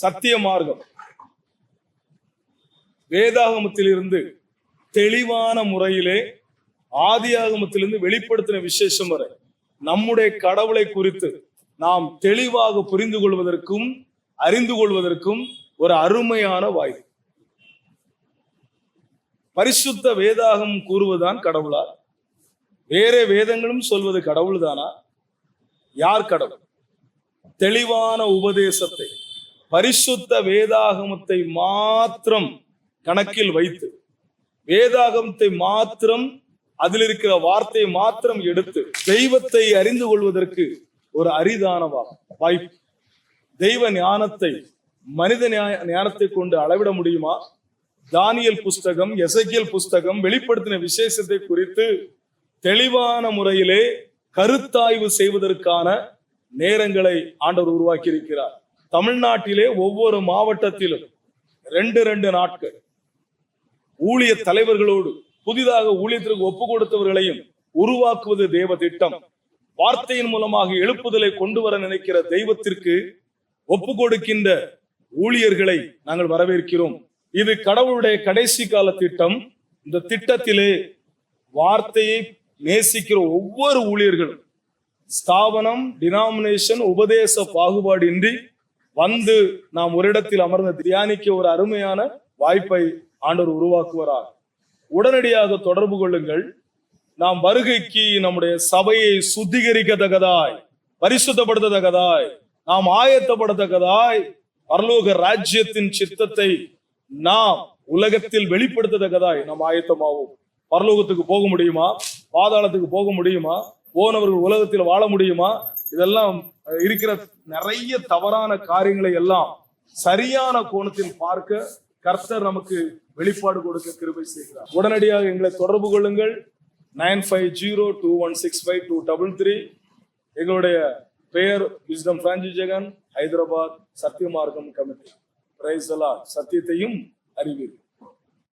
சத்திய மார்க்கம். வேதாகமத்திலிருந்து தெளிவான முறையிலே ஆதியாகமத்திலிருந்து வெளிப்படுத்தின விசேஷம் வரை நம்முடைய கடவுளை குறித்து நாம் தெளிவாக புரிந்து கொள்வதற்கும் அறிந்து கொள்வதற்கும் ஒரு அருமையான வாய்ப்பு. பரிசுத்த வேதாகம் கூறுவதுதான் கடவுளா வேற வேதங்களும் சொல்வது கடவுள் தானா யார் கடவுள்? தெளிவான உபதேசத்தை பரிசுத்த வேதாகமத்தை மாத்திரம் கணக்கில் வைத்து வேதாகமத்தை மாத்திரம் அதில் இருக்கிற வார்த்தையை மாத்திரம் எடுத்து தெய்வத்தை அறிந்து கொள்வதற்கு ஒரு அரிதான வாய்ப்பு. தெய்வ ஞானத்தை மனித ஞானத்தை கொண்டு அளவிட முடியுமா? தானியல் புஸ்தகம் எசக்கியல் புஸ்தகம் வெளிப்படுத்தின விசேஷத்தை குறித்து தெளிவான முறையிலே கருத்தாய்வு செய்வதற்கான நேரங்களை ஆண்டவர் உருவாக்கி இருக்கிறார் தமிழ்நாட்டிலே ஒவ்வொரு மாவட்டத்திலும் ரெண்டு ரெண்டு நாட்கள் ஊழிய தலைவர்களோடு புதிதாக ஊழியத்திற்கு ஒப்பு கொடுத்தவர்களையும் உருவாக்குவது தேவ திட்டம். வார்த்தையின் மூலமாக எழுப்புதலை கொண்டு வர நினைக்கிற தெய்வத்திற்கு ஒப்பு கொடுக்கின்ற ஊழியர்களை நாங்கள் வரவேற்கிறோம். இது கடவுளுடைய கடைசி கால திட்டம். இந்த திட்டத்திலே வார்த்தையை நேசிக்கிற ஒவ்வொரு ஊழியர்களும் ஸ்தாபனம் டினாமினேஷன் உபதேச பாகுபாடின்றி வந்து நாம் ஒரு இடத்தில் அமர்ந்து தியானிக்க ஒரு அருமையான வாய்ப்பை ஆண்டவர் உருவாக்குவாரார் உடனடியாக தொடர்பு கொள்ளுங்கள். நாம் வருகைக்கு நம்முடைய சபையை சுத்திகரிக்கத்தக்கதாய் பரிசுத்தப்படுத்தத்தக்கதாய் நாம் ஆயத்தப்படத்தக்கதாய் பரலோக ராஜ்யத்தின் சித்தத்தை நாம் உலகத்தில் வெளிப்படுத்தத்தக்கதாய் நாம் ஆயத்தமாவோம். பரலோகத்துக்கு போக முடியுமா? பாதாளத்துக்கு போக முடியுமா? போனவர்கள் உலகத்தில் வாழ முடியுமா? இதெல்லாம் இருக்கிற நிறைய தவறான காரியங்களை எல்லாம் சரியான கோணத்தில் பார்க்க கர்த்தர் நமக்கு வெளிப்பாடு கொடுக்க கிருபை செய்கிறார். உடனடியாக எங்களை தொடர்பு கொள்ளுங்கள். Nine five zero two one six five two double three. எங்களுடைய பெயர் wisdom Francy Jegan Hyderabad Sathiyamarkkam committee. Price சத்தியத்தையும் அறிவீர்கள்.